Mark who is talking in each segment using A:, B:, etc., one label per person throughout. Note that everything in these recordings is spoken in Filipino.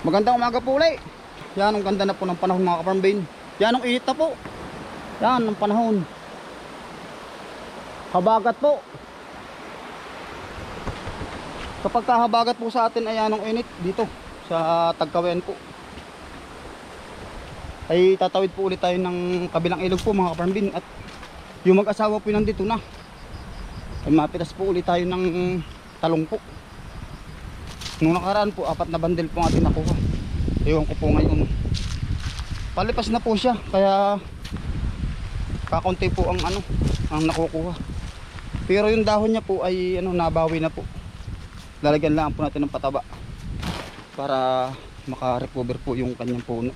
A: Magandang umaga po ulit. Yan, ang ganda na po ng panahon mga kaparm Bain. Yan, ang init na po. Yan, ang panahon. Habagat po. Kapag kahabagat po sa atin ay anong init dito sa Tagkawen po. Ay tatawid po ulit tayo ng kabilang ilog po mga kaparm Bain. At yung mag-asawa po nandito na. Ay mapitas po ulit tayo ng talong po. Nung nakaraan po, apat na bandel po ang ating nakuha. Ewan ko po ngayon. Palipas na po siya, kaya kakunti po ang ano, ang nakukuha. Pero yung dahon niya po ay ano, nabawi na po. Lalagyan lang po natin ng pataba para maka-recover po yung kanyang puno.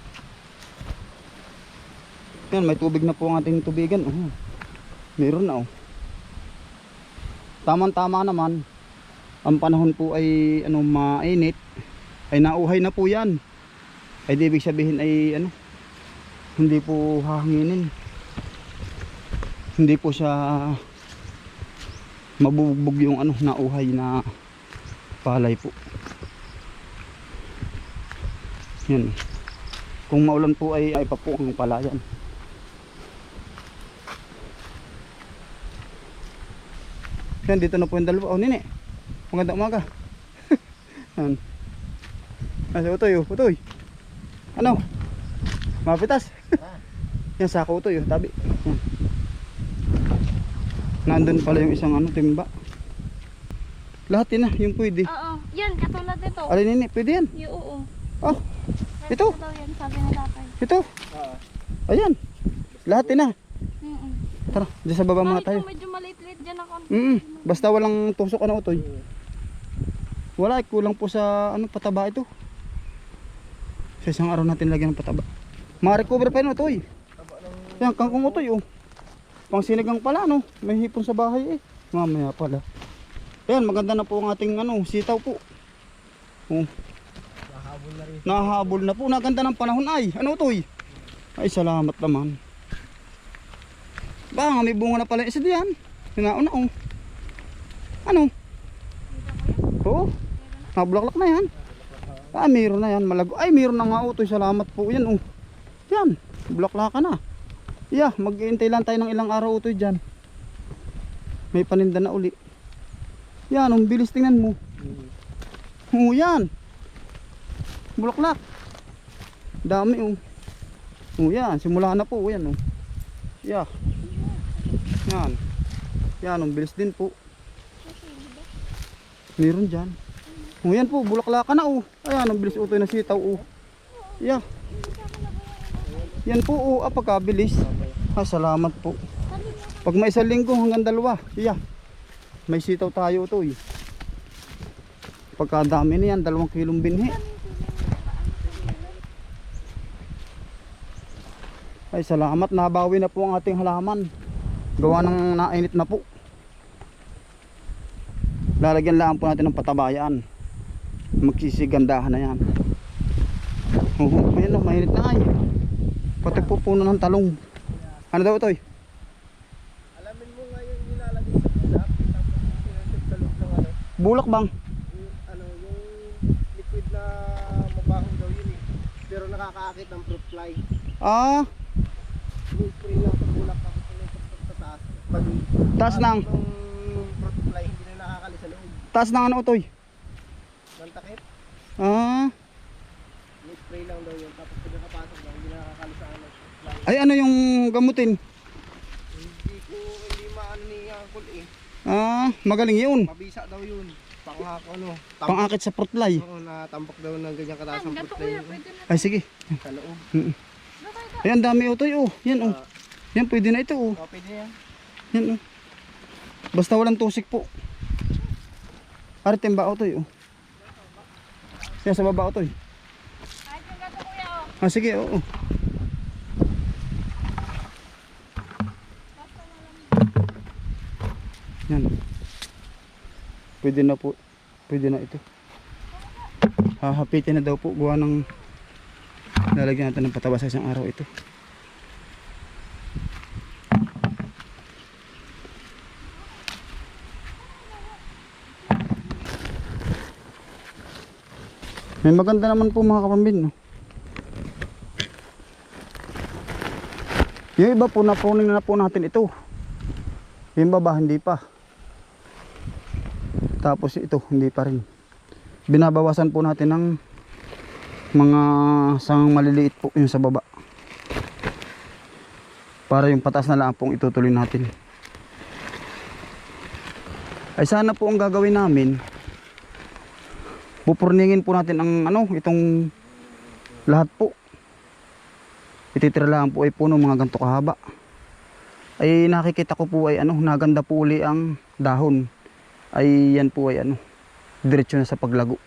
A: Yan, may tubig na po ang ating tubigan. Oh, meron na oh. Tamang-tama naman. Ang panahon po ay ano mainit. Ay nauhay na po yan. Ay di ibig sabihin ay ano hindi po hahanginin. Hindi po siya mabubugbog yung ano nauhay na palay po. Yan. Kung maulan po ay ay pa po ang palayan yan dito na po yung dalawa oh nini Magandang umaga. Yan. Ah, si Utoy, oh. Utoy. Ano? Mapitas. Yan, sako Utoy, oh. Tabi. Yan. Nandun pala yung isang ano, timba. Lahat yun na, yung pwede.
B: Oo, yan, katulad nito.
A: Alin nini, pwede yan.
B: Yung oo.
A: Oh, Ito?
B: Ito daw yan, sabi na tatay.
A: ito. Ayan. Lahat yun na.
B: Mm
A: Tara, dyan sa baba muna tayo.
B: medyo.
A: Mm, basta walang tusok ano, Utoy. Wala, eh, kulang po sa ano, pataba ito. Sa isang araw natin lagyan ng pataba. Ma-recover pa yun, Utoy. Yan, kangkong Utoy, oh. Pang sinigang pala, no? May hipon sa bahay, eh. Mamaya pala. Yan, maganda na po ang ating ano, sitaw po. Oh.
C: Nahabol na rin.
A: Nahabol na po. Naganda ng panahon ay. Ano, Utoy? Ay, salamat naman. Ba, may bunga na pala isa diyan. Hinauna, oh. Ano? Oo. Nabulaklak na yan. Ah, mayroon na yan. Malago. Ay, mayroon na nga utoy. Salamat po yan. Oh. Yan. Bulaklak ka na. Yeah, mag-iintay lang tayo ng ilang araw utoy dyan. May paninda na uli. Yan, ang bilis tingnan mo. Oo, yan. Bulaklak. Dami oh. Oh, yan. Simula na po. Yan oh. Yeah. Yan. Yan, ang bilis din po. Meron dyan. O yan po, bulaklaka na oh. Ayan, ang bilis utoy na sitaw oh. Yeah. Yan po oh, ah, pagkabilis. Ah, salamat po. Pag may isang linggo hanggang dalawa, yeah. May sitaw tayo to eh. Pagkadami na yan, dalawang kilong binhi. Ay, salamat. Nabawi na po ang ating halaman. Gawa ng nainit na po. Lalagyan lang po natin ng patabayan. Magsisigandahan na yan. Oo, ayun o, mainit na ay. Pati po puno ng talong. Ano daw ito eh?
C: Alamin mo nga yung nilalagay sa bulak, tapos loob ng ano,
A: Bulak bang?
C: yung, ano, yung liquid na mabaho daw yun eh. Pero nakakaakit ng fruit fly.
A: Ah,
C: Yung spray lang sa bulak tapos sa taas. Pag
A: taas ng,
C: yung fruit fly, hindi na nakakali sa loob.
A: Taas ng ano ito eh?
C: Ng takip,
A: Ah,
C: yung spray lang daw yun. Tapos pag nakapasok daw, hindi na nakakali sa ano.
A: ay ano yung gamutin?
C: Hindi ko, hindi maano ni Uncle eh.
A: Ah, magaling yun.
C: Mabisa daw yun. Panghako ano. Tambak,
A: Pangakit sa fly.
C: Oo, natambak daw ng ganyan kataas ang
B: na.
A: Ay sige.
C: sa loob.
A: Ayan, dami ito oh. Yan oh.
C: Ah,
A: Yan, pwede na ito oh.
C: oh, pwede yan.
A: Yan oh. Basta walang tusik po. Ari timba ko to oh. Yan sa baba to
B: Kahit yung gato kuya, oh.
A: Ah sige, oo. Yan. Pwede na po. Pwede na ito. Hahapitin na daw po. Gawa ng lalagyan natin ng pataba sa isang araw ito. May maganda naman po mga kapambin. No? Yung iba po napunin na po natin ito. Yung baba hindi pa. Tapos ito hindi pa rin. Binabawasan po natin ng mga sangang maliliit po yung sa baba. Para yung patas na lang pong itutuloy natin. Ay sana po ang gagawin namin pupurningin po natin ang ano itong lahat po. Ititira lang po ay puno mga ganito kahaba. Ay nakikita ko po ay ano naganda po uli ang dahon. Ay yan po ay ano diretso na sa paglago.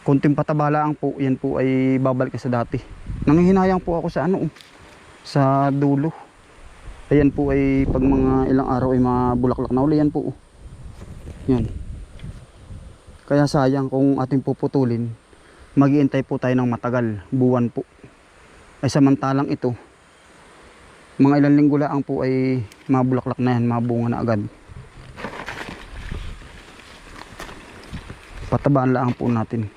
A: Konting patabalaang po yan po ay babalik sa dati. Nanghihinayang po ako sa ano sa dulo. Ayan po ay pag mga ilang araw ay mabulaklak na uli yan po. Yan kaya sayang kung ating puputulin, maghihintay po tayo ng matagal, buwan po. Ay samantalang ito, mga ilang linggo lang po ay mabulaklak na yan, mabunga na agad. Patabaan lang po natin.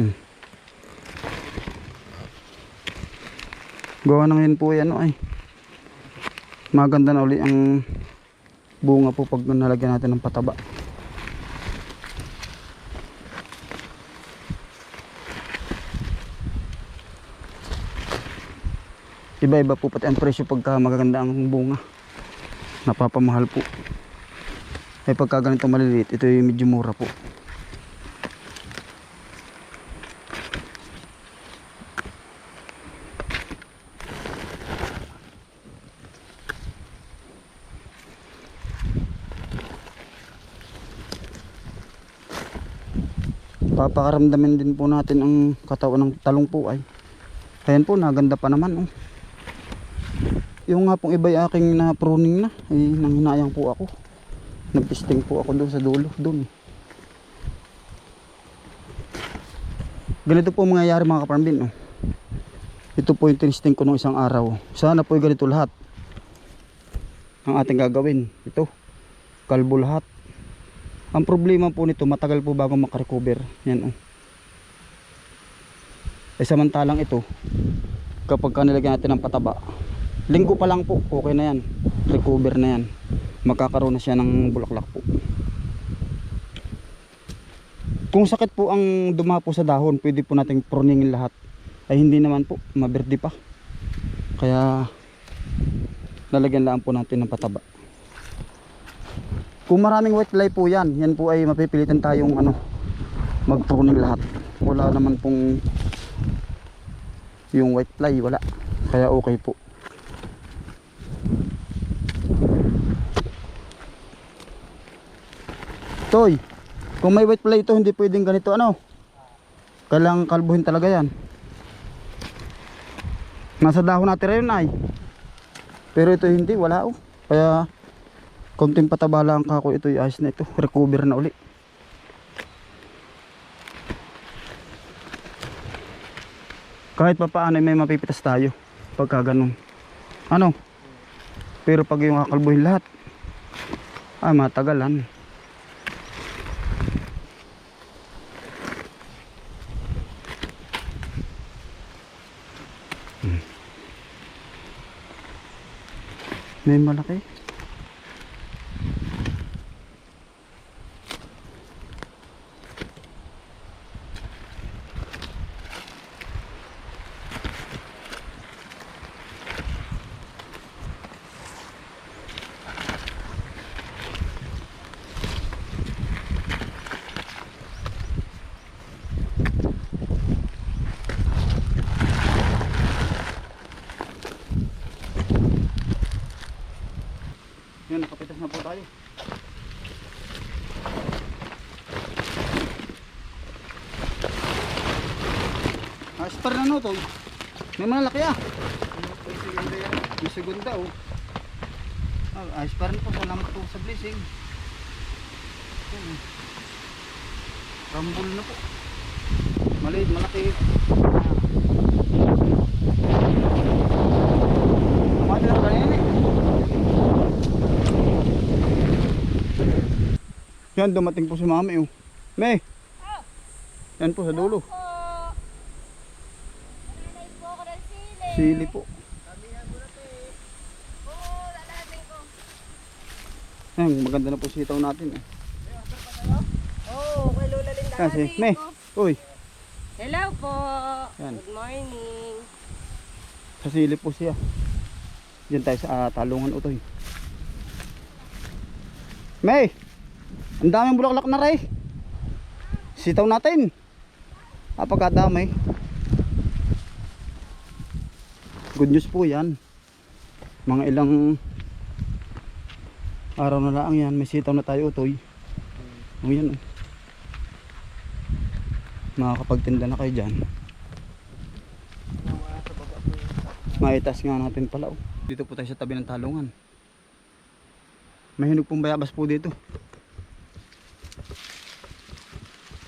A: Hmm. Gawa na ngayon po yan ay. Maganda na uli ang bunga po pag nalagyan natin ng pataba. Iba-iba po pati ang presyo pagka magaganda ang bunga. Napapamahal po. Ay pagka ganito maliliit, ito yung medyo mura po. Papakaramdamin din po natin ang katawan ng talong po ay. Ayan po, naganda pa naman. Oh. Yung nga pong iba ay aking na pruning na, ay nanghinayang po ako. Nagtisting po ako doon sa dulo, doon. Ganito po ang mangyayari mga kaparambin. Oh. Ito po yung tinisting ko nung isang araw. Sana po yung ganito lahat. Ang ating gagawin. Ito. Kalbo lahat. Ang problema po nito, matagal po bago makarecover. Yan oh. Eh samantalang ito, kapag ka nilagyan natin ng pataba, linggo pa lang po, okay na yan. Recover na yan. Magkakaroon na siya ng bulaklak po. Kung sakit po ang dumapo sa dahon, pwede po nating pruningin lahat. Ay hindi naman po, maberde pa. Kaya lalagyan lang po natin ng pataba. Kung maraming white fly po yan, yan po ay mapipilitan tayong ano, mag-pruning lahat. Wala naman pong yung white fly, wala. Kaya okay po. Toy, kung may white fly ito, hindi pwedeng ganito ano. Kailangan kalbuhin talaga yan. Nasa dahon natin yun ay. Pero ito hindi, wala oh. Kaya konting pataba lang kako ito ayos na ito. Recover na uli. Kahit pa paano may mapipitas tayo pagka ganun. Ano? Pero pag yung kakalbuhin lahat, ay matagalan. May malaki. Yan, nakapitas na po tayo. Aspar na no to. May malaki ah. May segunda oh. Ah, aspar na po. Salamat po sa blessing. Rambol na po. Maliit, malaki. Kamali na kanina eh. Yan, dumating po si mami oh. May, Yan po sa dulo.
B: Po. Nanay po ako ng sili.
A: Po.
B: Oo, lalahatin ko.
A: Yan, maganda na po sitaw natin. Eh.
B: Oo, kay Lola Linda.
A: Kasi, me, uy,
B: Hello po.
A: Yan.
B: Good morning.
A: sa sili po siya. Diyan tayo sa ah, talungan utoy. May, ang daming bulaklak na ray. Sitaw natin. Apagkadamay. Good news po yan. Mga ilang araw na lang yan. May sitaw na tayo utoy. Yan. oh. Makakapagtinda na kayo dyan. Maitas nga natin pala. Oh. Dito po tayo sa tabi ng talungan. May hinog pong bayabas po dito.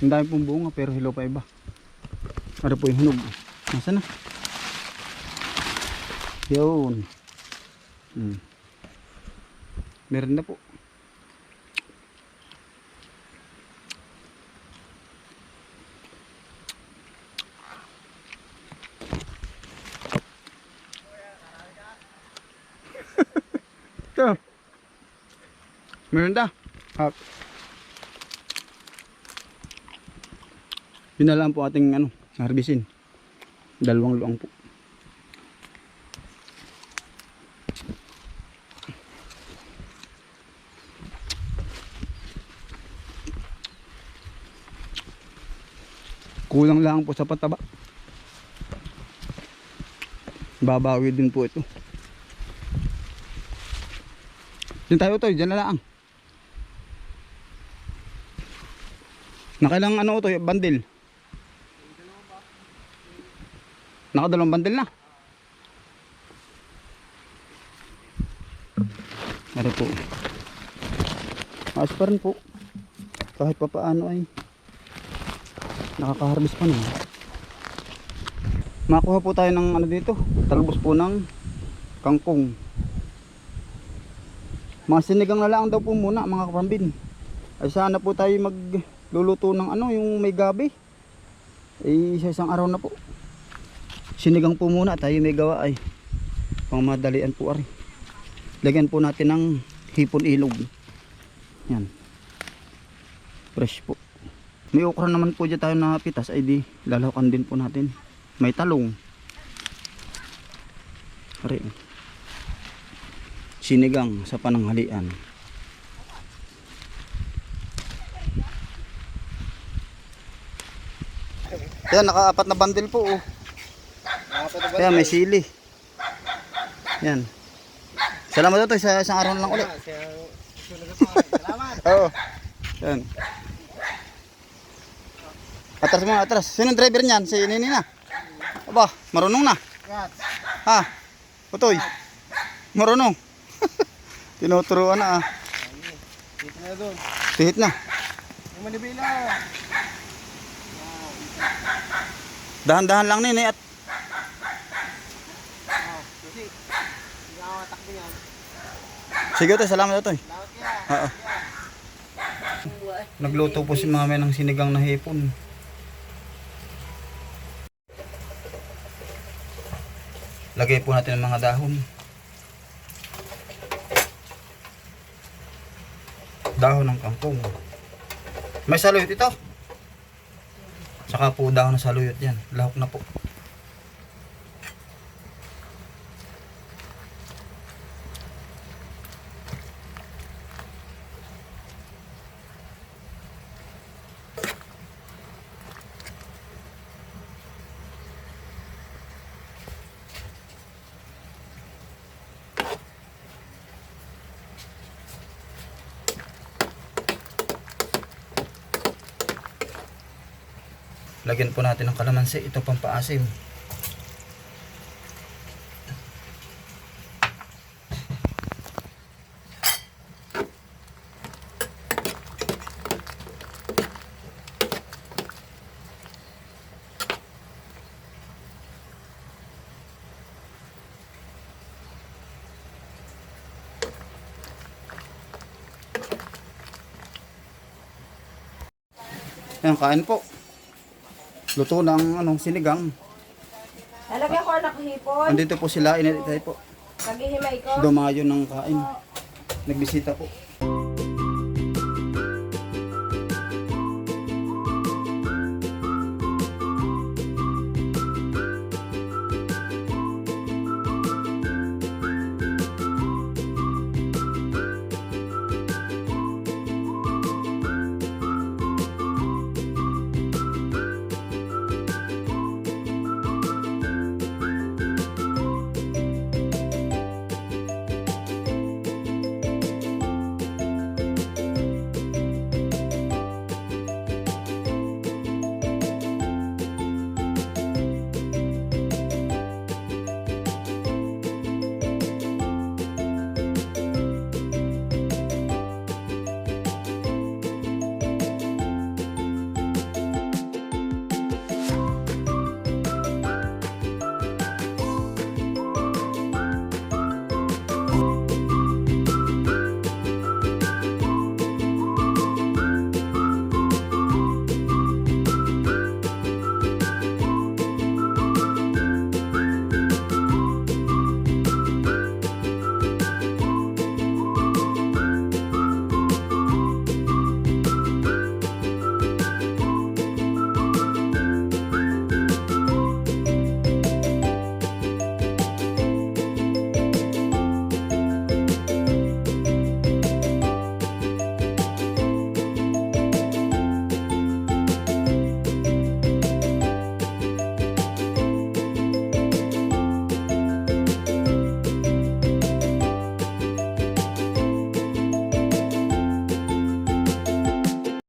A: Ang dami pong bunga pero hilaw pa iba. Ano po yung hinog? Nasaan na? Yun. Hmm. Meron na po. Ito. Meron da. Hap. Yun na lang po ating ano, harbisin. Dalawang luang po. Kulang lang po sa pataba. Babawi din po ito. Diyan tayo to, diyan na lang. Nakailang ano to, bandil. Nakadalawang bandil na. Ano po. Ayos pa rin po. Kahit pa paano ay nakaka-harvest pa naman. Makuha po tayo ng ano dito. Talbos po ng kangkong. Mga sinigang na lang daw po muna mga kapambin. Ay sana po tayo magluluto ng ano yung may gabi. Ay sa isang araw na po. Sinigang po muna tayo may gawa ay pangmadalian po ari. Lagyan po natin ng hipon ilog. Yan. Fresh po. May okra naman po dyan tayo na pitas ay di lalawakan din po natin. May talong. Ari. Sinigang sa pananghalian. Yan, nakaapat na bundle po. Oh. Kaya may sili. Yan. Salamat ito sa isang araw lang ulit.
C: Salamat.
A: Oo. Yan. Atras mo, atras. Sino ang driver niyan? Si Nini na. Aba, marunong na. Ha? Utoy. Marunong. Tinuturuan na ah.
C: Dito na doon.
A: Tihit na.
C: Yung manibila.
A: Dahan-dahan lang nini at sige to,
C: salamat kaya.
A: Oo. Nagluto po si mama ng sinigang na hipon. Lagay po natin ang mga dahon. Dahon ng kangkong. May saluyot ito. Saka po dahon ng saluyot yan. Lahok na po. Lagyan po natin ng kalamansi. Ito pang paasim. Ayan, kain po. Luto ng ano, sinigang.
B: Lalagyan ko anak hipon.
A: Andito po sila, ineditay po.
B: Naghihimay ko.
A: Dumayo ng kain. Nagbisita po.